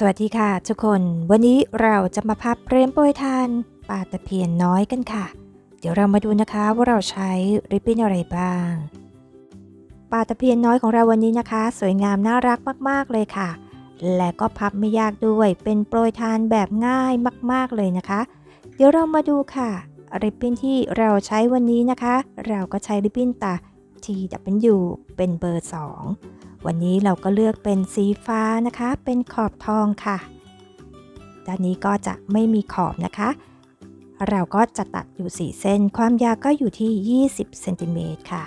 สวัสดีค่ะทุกคน วันนี้เราจะมาพับเรียมโปรยทานปลาตะเพียนน้อยกันค่ะ เดี๋ยวเรามาดูนะคะว่าเราใช้ริบบิ้นอะไรบ้างปลาตะเพียนน้อยของเราวันนี้นะคะ สวยงามน่ารักมากๆเลยค่ะ และก็พับไม่ยากด้วยเป็นโปรยทานแบบง่ายมากๆเลยนะคะ เดี๋ยวเรามาดูค่ะริบบิ้นที่เราใช้วันนี้นะคะ เราก็ใช้ริบบิ้นตา TW เป็นเบอร์ 2 วันนี้เราก็เลือกเป็นสีฟ้านะคะ เป็นขอบทองค่ะ ด้านนี้ก็จะไม่มีขอบนะคะ เราก็จะตัดอยู่ 4 เส้น ความยาวก็อยู่ที่ 20เซนติเมตรค่ะ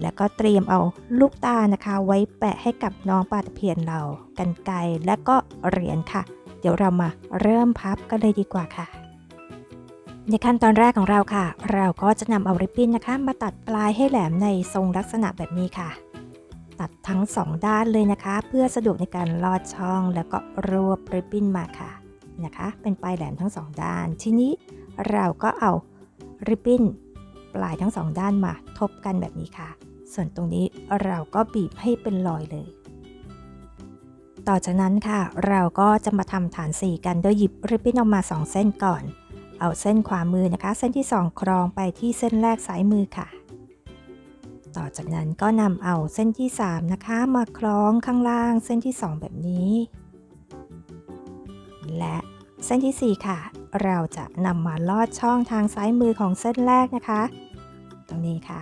แล้วก็เตรียมเอาลูกตานะคะ ไว้แปะให้กับน้องปลาตะเพียนเรา กันไกรและก็เหรียญค่ะ เดี๋ยวเรามาเริ่มพับกันเลยดีกว่าค่ะในขั้นตอนแรกของเราค่ะ เราก็จะนำเอาริบบิ้นนะคะ มาตัดปลายให้แหลมในทรงลักษณะแบบนี้ค่ะ ตัดทั้ง 2 ด้านเลยนะคะ เพื่อสะดวกในการลอดช่องแล้วก็รวบริบบิ้นมาค่ะนะคะ เป็นปลายแหลมทั้ง 2 ด้าน ทีนี้เราก็เอาริบบิ้นปลายทั้ง 2 ด้านมาทบกันแบบนี้ค่ะ ส่วนตรงนี้เราก็บีบให้เป็นรอยเลย ต่อจากนั้นค่ะ เราก็จะมาทำฐานสีกันโดยหยิบริบบิ้นออกมา 2 เส้นก่อน เอาเส้นขวามือนะคะ เส้นที่ 2 ครองไปที่เส้นแรกซ้ายมือค่ะ ต่อจากนั้นก็นำเอาเส้นที่ 3 นะคะ มาคล้องข้างล่างเส้นที่ 2 แบบนี้ และเส้นทีสี่ 4 ค่ะ เราจะนำมาลอดช่องทางซ้ายมือของเส้นแรกนะคะ ตรงนี้ค่ะ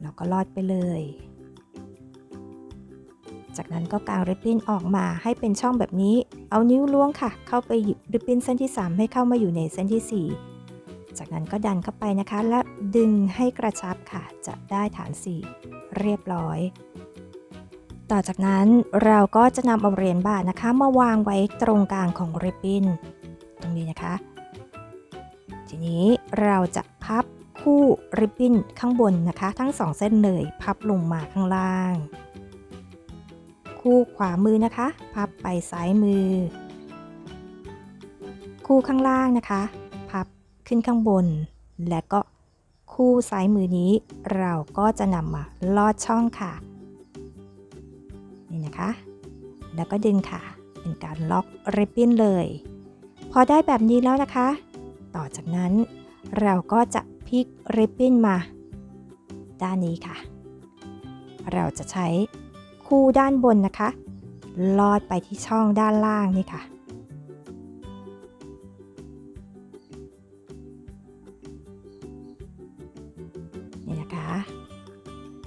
เราก็ลอดไปเลย จากนั้นก็กางริบบิ้นออกมาให้เป็นช่องแบบนี้ เอานิ้วล้วงค่ะ เข้าไปหยิบริบบิ้นเส้นที่ 3 ให้เข้ามาอยู่ในเส้นที่ 4 จากนั้นก็ดันเข้าไปนะคะ และดึงให้กระชับค่ะ จะได้ฐาน 4 เรียบร้อย ต่อจากนั้นเราก็จะนำเอาเหรียญบาทนะคะ มาวางไว้ตรงกลางของริบบิ้นตรงนี้นะคะ ทีนี้เราจะพับคู่ริบบิ้นข้างบนนะคะ ทั้งสองเส้นเลยพับลงมาข้างล่าง คู่ขวามือนะคะ พับไปซ้ายมือ คู่ข้างล่างนะคะ ขึ้นข้างบน และก็คู่ซ้ายมือนี้เราก็จะนำมาลอดช่องค่ะ นี่นะคะ แล้วก็ดึงค่ะ เป็นการล็อกริบบิ้นเลย พอได้แบบนี้แล้วนะคะ ต่อจากนั้นเราก็จะพลิกริบบิ้นมา ด้านนี้ค่ะ เราจะใช้คู่ด้านบนนะคะ ลอดไปที่ช่องด้านล่างนี่ค่ะ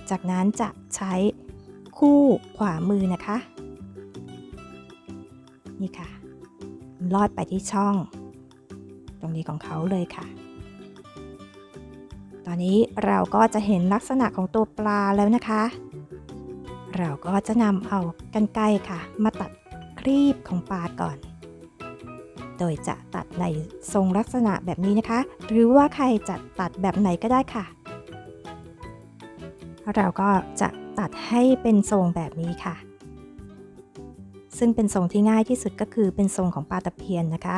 จากนั้นจะใช้คู่ขวามือนะคะ นี่ค่ะ ลอดไปที่ช่อง ตรงนี้ของเขาเลยค่ะ ตอนนี้เราก็จะเห็นลักษณะของตัวปลาแล้วนะคะ เราก็จะนำเอากันไกค่ะ มาตัดครีบของปลาก่อนโดยจะตัดในทรงลักษณะแบบนี้นะคะ หรือว่าใครจะตัดแบบไหนก็ได้ค่ะ เราก็จะตัดให้เป็นทรงแบบนี้ค่ะ ซึ่งเป็นทรงที่ง่ายที่สุดก็คือเป็นทรงของปลาตะเพียนนะคะ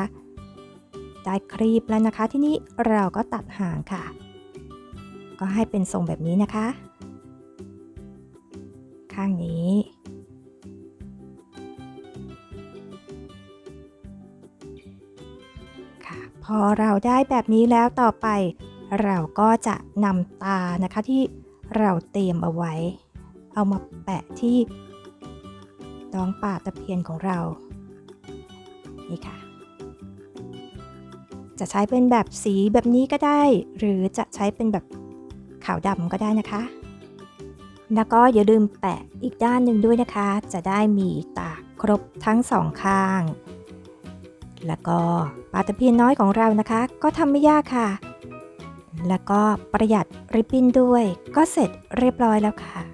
ได้ครีบแล้วนะคะที่นี้เราก็ตัดหางค่ะ ก็ให้เป็นทรงแบบนี้นะคะ ข้างนี้ค่ะพอเราได้แบบนี้แล้วต่อไป เราก็จะนำตานะคะที่ เราเตรียมเอาไว้ เอามาแปะที่น้องป่าตะเพียนของเรา นี่ค่ะ จะใช้เป็นแบบสีแบบนี้ก็ได้ หรือจะใช้เป็นแบบขาวดำก็ได้นะคะ แล้วก็อย่าลืมแปะอีกด้านหนึ่งด้วยนะคะ จะได้มีตาครบทั้งสองข้าง แล้วก็ปลาตะเพียนน้อยของเรานะคะ ก็ทำไม่ยากค่ะ แล้วก็ประหยัดริบบิ้นด้วย ก็เสร็จเรียบร้อยแล้วค่ะ